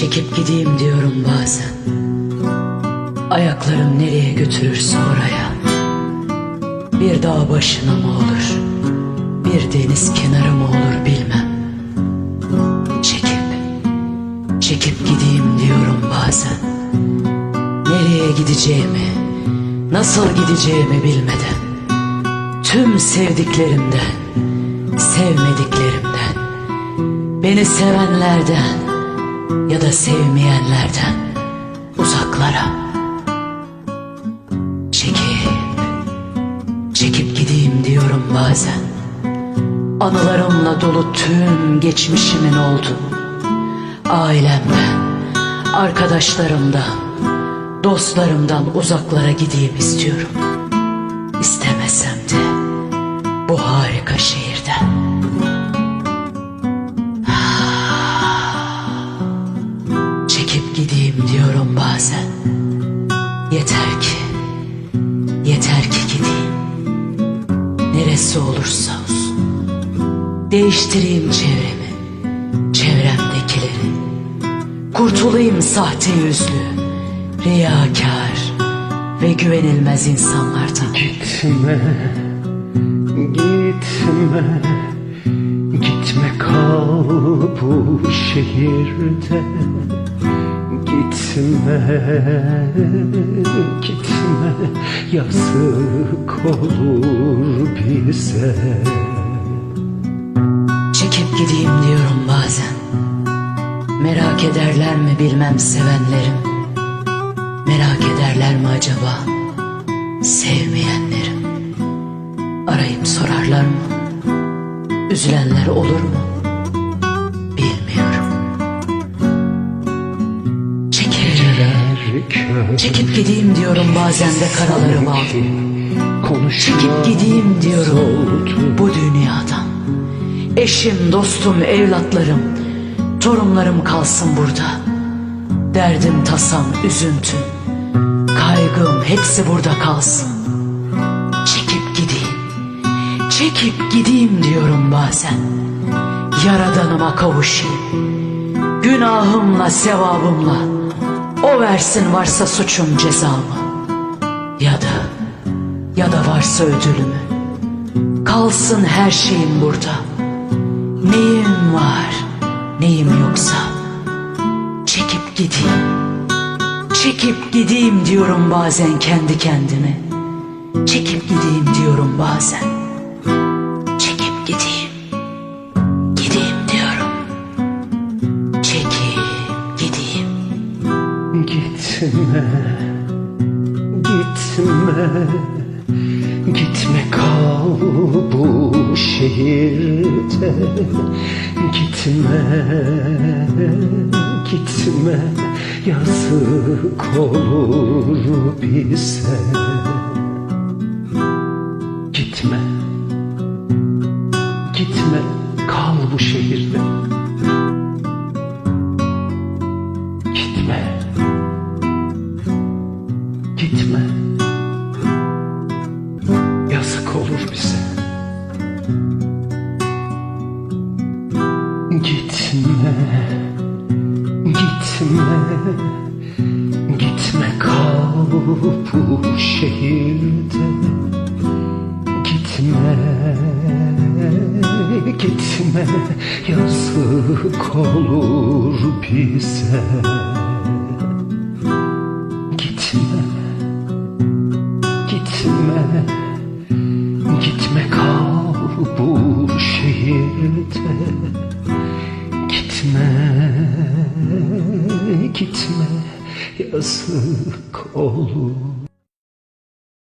Çekip gideyim diyorum bazen. Ayaklarım nereye götürürse oraya. Bir dağ başına mı olur, bir deniz kenarı mı olur bilmem. Çekip, çekip gideyim diyorum bazen. Nereye gideceğimi, nasıl gideceğimi bilmeden. Tüm sevdiklerimden, sevmediklerimden, beni sevenlerden ya da sevmeyenlerden uzaklara. Çekip, çekip gideyim diyorum bazen. Anılarımla dolu tüm geçmişimin oldu. Ailemden, arkadaşlarımdan, dostlarımdan uzaklara gideyim istiyorum. Diyorum bazen. Yeter ki, yeter ki gideyim. Neresi olursa olsun. Değiştireyim çevremi, çevremdekileri. Kurtulayım sahte yüzlü, riyakar ve güvenilmez insanlardan. Gitme, gitme, gitme kal bu şehirde. Gitme, gitme, yazık olur bize. Çekip gideyim diyorum bazen. Merak ederler mi bilmem sevenlerim. Merak ederler mi acaba sevmeyenlerim? Arayıp sorarlar mı? Üzülenler olur mu? Çekip gideyim diyorum bazen de karaları bağlı. Çekip gideyim diyorum bu dünyadan. Eşim, dostum, evlatlarım, torunlarım kalsın burada. Derdim, tasam, üzüntüm, kaygım hepsi burada kalsın. Çekip gideyim, çekip gideyim diyorum bazen. Yaradanıma kavuşayım. Günahımla, sevabımla. O versin varsa suçum cezamı. Ya da ya da varsa ödülümü. Kalsın her şeyim burada. Neyim var, neyim yoksa. Çekip gideyim. Çekip gideyim diyorum bazen kendi kendime. Çekip gideyim diyorum bazen. Gitme, gitme, gitme kal bu şehirde. Gitme, gitme, yazık olur bize. Gitme, gitme, kal bu şehirde. Gitme. Gitme kal bu şehirde. Gitme. Gitme. Yazık olur bize. Gitme, gitme, gitme kal bu şehirde. Gitme, gitme, yazık olur